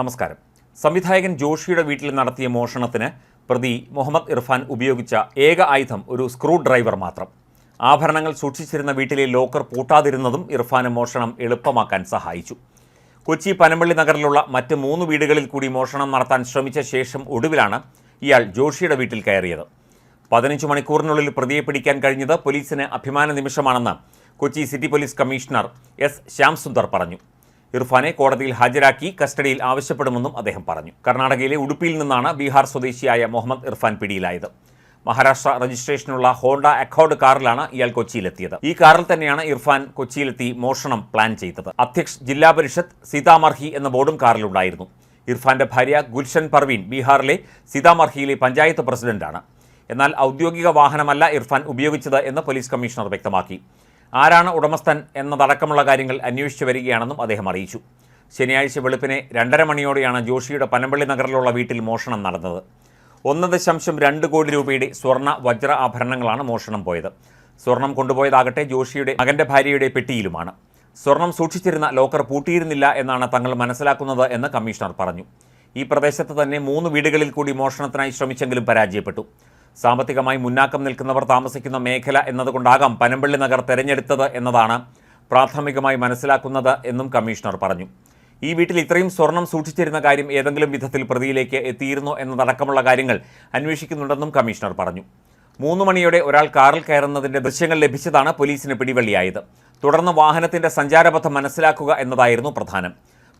നമസ്കാരം. സംവിധായകൻ ജോഷിയുടെ വീട്ടിൽ നടത്തിയ മോഷണത്തിന് പ്രതി മുഹമ്മദ് ഇർഫാൻ ഉപയോഗിച്ച ഏക ആയുധം ഒരു സ്ക്രൂ ഡ്രൈവർ മാത്രം. ആഭരണങ്ങൾ സൂക്ഷിച്ചിരുന്ന വീട്ടിലെ ലോക്കർ പൂട്ടാതിരുന്നതും ഇർഫാന് മോഷണം എളുപ്പമാക്കാൻ സഹായിച്ചു. കൊച്ചി പനമ്പള്ളി നഗറിലുള്ള മറ്റ് മൂന്ന് വീടുകളിൽ കൂടി മോഷണം നടത്താൻ ശ്രമിച്ച ശേഷം ഒടുവിലാണ് ഇയാൾ ജോഷിയുടെ വീട്ടിൽ കയറിയത്. പതിനഞ്ച് മണിക്കൂറിനുള്ളിൽ പ്രതിയെ പിടിക്കാൻ കഴിഞ്ഞത് പോലീസിന് അഭിമാന നിമിഷമാണെന്ന് Kochi city police commissioner S Shyam Sundar പറഞ്ഞു. ഇർഫാനെ കോടതിയിൽ ഹാജരാക്കി കസ്റ്റഡിയിൽ ആവശ്യപ്പെടുമെന്നും അദ്ദേഹം പറഞ്ഞു. കർണാടകയിലെ ഉടുപ്പിയിൽ നിന്നാണ് ബീഹാർ സ്വദേശിയായ മുഹമ്മദ് ഇർഫാൻ പിടിയിലായത്. മഹാരാഷ്ട്ര രജിസ്ട്രേഷനുള്ള ഹോണ്ട അക്കോർഡ് കാറിലാണ് ഇയാൾ കൊച്ചിയിലെത്തിയത്. ഈ കാറിൽ തന്നെയാണ് ഇർഫാൻ കൊച്ചിയിലെത്തി മോഷണം പ്ലാൻ ചെയ്തത്. അധ്യക്ഷ് ജില്ലാ പരിഷത്ത് സീതാമർഹി എന്ന ബോർഡും കാറിലുണ്ടായിരുന്നു. ഇർഫാന്റെ ഭാര്യ ഗുൽഷൻ പർവീൻ ബീഹാറിലെ സീതാമർഹിയിലെ പഞ്ചായത്ത് പ്രസിഡന്റാണ്. എന്നാൽ ഔദ്യോഗിക വാഹനമല്ല ഇർഫാൻ ഉപയോഗിച്ചത് എന്ന് പോലീസ് കമ്മീഷണർ വ്യക്തമാക്കി. ആരാണ് ഉടമസ്ഥൻ എന്നതടക്കമുള്ള കാര്യങ്ങൾ അന്വേഷിച്ചു വരികയാണെന്നും അദ്ദേഹം അറിയിച്ചു. ശനിയാഴ്ച വെളുപ്പിനെ രണ്ടര മണിയോടെയാണ് ജോഷിയുടെ പനമ്പള്ളി നഗറിലുള്ള വീട്ടിൽ മോഷണം നടന്നത്. ഒന്ന് ദശാംശം രണ്ട് കോടി രൂപയുടെ സ്വർണ വജ്ര ആഭരണങ്ങളാണ് മോഷണം പോയത്. സ്വർണം കൊണ്ടുപോയതാകട്ടെ ജോഷിയുടെ മകന്റെ ഭാര്യയുടെ പെട്ടിയിലുമാണ്. സ്വർണം സൂക്ഷിച്ചിരുന്ന ലോക്കർ പൂട്ടിയിരുന്നില്ല എന്നാണ് തങ്ങൾ മനസ്സിലാക്കുന്നത് എന്ന് കമ്മീഷണർ പറഞ്ഞു. ഈ പ്രദേശത്ത് തന്നെ മൂന്ന് വീടുകളിൽ കൂടി മോഷണത്തിനായി ശ്രമിച്ചെങ്കിലും പരാജയപ്പെട്ടു. സാമ്പത്തികമായി മുന്നാക്കം നിൽക്കുന്നവർ താമസിക്കുന്ന മേഖല എന്നതുകൊണ്ടാകാം പനമ്പള്ളി നഗർ തെരഞ്ഞെടുത്തത് എന്നതാണ് പ്രാഥമികമായി മനസ്സിലാക്കുന്നത് എന്നും കമ്മീഷണർ പറഞ്ഞു. ഈ വീട്ടിൽ ഇത്രയും സ്വർണം സൂക്ഷിച്ചിരുന്ന കാര്യം ഏതെങ്കിലും വിധത്തിൽ പ്രതിയിലേക്ക് എത്തിയിരുന്നോ എന്നതടക്കമുള്ള കാര്യങ്ങൾ അന്വേഷിക്കുന്നുണ്ടെന്നും കമ്മീഷണർ പറഞ്ഞു. മൂന്ന് മണിയോടെ ഒരാൾ കാറിൽ കയറുന്നതിന്റെ ദൃശ്യങ്ങൾ ലഭിച്ചതാണ് പോലീസിന് പിടിവള്ളിയായത്. തുടർന്ന് വാഹനത്തിന്റെ സഞ്ചാരപഥം മനസ്സിലാക്കുക എന്നതായിരുന്നു പ്രധാനം.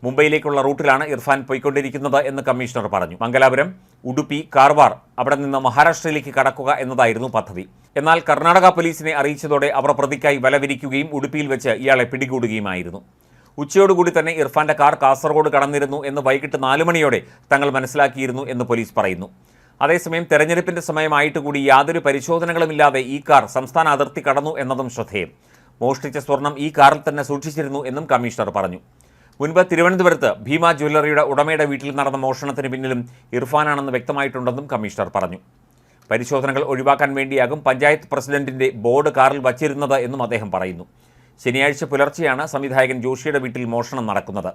മുംബൈയിലേക്കുള്ള റൂട്ടിലാണ് ഇർഫാൻ പോയിക്കൊണ്ടിരിക്കുന്നത് എന്ന് കമ്മീഷണർ പറഞ്ഞു. മംഗലാപുരം ഉടുപ്പി കാർവാർ അവിടെ നിന്ന് മഹാരാഷ്ട്രയിലേക്ക് കടക്കുക എന്നതായിരുന്നു പദ്ധതി. എന്നാൽ കർണാടക പോലീസിനെ അറിയിച്ചതോടെ അവർ പ്രതിക്കായി വലവിരിക്കുകയും ഉടുപ്പിയിൽ വെച്ച് ഇയാളെ പിടികൂടുകയുമായിരുന്നു. ഉച്ചയോടുകൂടി തന്നെ ഇർഫാന്റെ കാർ കാസർഗോഡ് കടന്നിരുന്നു എന്ന് വൈകിട്ട് നാലു മണിയോടെ തങ്ങൾ മനസ്സിലാക്കിയിരുന്നു എന്ന് പോലീസ് പറയുന്നു. അതേസമയം തെരഞ്ഞെടുപ്പിന്റെ സമയമായിട്ട് കൂടി യാതൊരു പരിശോധനകളുമില്ലാതെ ഈ കാർ സംസ്ഥാന അതിർത്തി കടന്നു എന്നതും ശ്രദ്ധേയം. മോഷ്ടിച്ച സ്വർണം ഈ കാറിൽ തന്നെ സൂക്ഷിച്ചിരുന്നു എന്നും കമ്മീഷണർ പറഞ്ഞു. മുൻപ് തിരുവനന്തപുരത്ത് ഭീമ ജ്വല്ലറിയുടെ ഉടമയുടെ വീട്ടിൽ നടന്ന മോഷണത്തിന് പിന്നിലും ഇർഫാനാണെന്ന് വ്യക്തമായിട്ടുണ്ടെന്നും കമ്മീഷണർ പറഞ്ഞു. പരിശോധനകൾ ഒഴിവാക്കാൻ വേണ്ടിയാകും പഞ്ചായത്ത് പ്രസിഡന്റിന്റെ ബോർഡ് കാറിൽ വച്ചിരുന്നത് എന്നും അദ്ദേഹം പറയുന്നു. ശനിയാഴ്ച പുലർച്ചെയാണ് സംവിധായകൻ ജോഷിയുടെ വീട്ടിൽ മോഷണം നടക്കുന്നത്.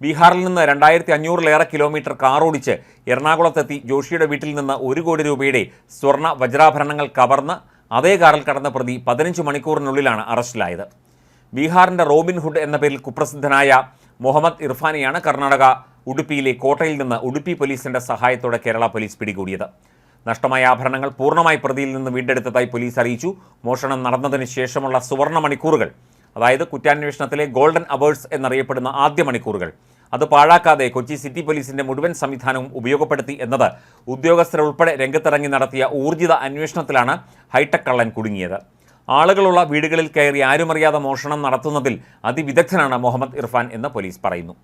ബീഹാറിൽ നിന്ന് രണ്ടായിരത്തി അഞ്ഞൂറിലേറെ കിലോമീറ്റർ കാറോടിച്ച് എറണാകുളത്തെത്തി ജോഷിയുടെ വീട്ടിൽ നിന്ന് ഒരു കോടി രൂപയുടെ സ്വർണ വജ്രാഭരണങ്ങൾ കവർന്ന് അതേ കാറിൽ കടന്ന പ്രതി പതിനഞ്ച് മണിക്കൂറിനുള്ളിലാണ് അറസ്റ്റിലായത്. ബീഹാറിന്റെ റോബിൻഹുഡ് എന്ന പേരിൽ കുപ്രസിദ്ധനായ മുഹമ്മദ് ഇർഫാനെയാണ് കർണാടക ഉടുപ്പിയിലെ കോട്ടയിൽ നിന്ന് ഉടുപ്പി പോലീസിന്റെ സഹായത്തോടെ കേരള പോലീസ് പിടികൂടിയത്. നഷ്ടമായ ആഭരണങ്ങൾ പൂർണമായി പ്രതിയിൽ നിന്ന് വീണ്ടെടുത്തതായി പോലീസ് അറിയിച്ചു. മോഷണം നടന്നതിന് ശേഷമുള്ള സുവർണ മണിക്കൂറുകൾ അതായത് കുറ്റാന്വേഷണത്തിലെ ഗോൾഡൻ അവേഴ്സ് എന്നറിയപ്പെടുന്ന ആദ്യ മണിക്കൂറുകൾ. അത് പാഴാക്കാതെ കൊച്ചി സിറ്റി പോലീസിന്റെ മുഴുവൻ സംവിധാനവും ഉപയോഗപ്പെടുത്തി എന്നത് ഉദ്യോഗസ്ഥരുൾപ്പെടെ രംഗത്തിറങ്ങി നടത്തിയ ഊർജിത അന്വേഷണത്തിലാണ് ഹൈടെക് കള്ളൻ കുടുങ്ങിയത്. ആളുകളുള്ള വീടുകളിൽ കയറി ആരുമറിയാതെ മോഷണം നടത്തുന്നതിൽ അതിവിദഗ്ധനാണ് മുഹമ്മദ് ഇർഫാൻ എന്ന് പോലീസ് പറയുന്നു.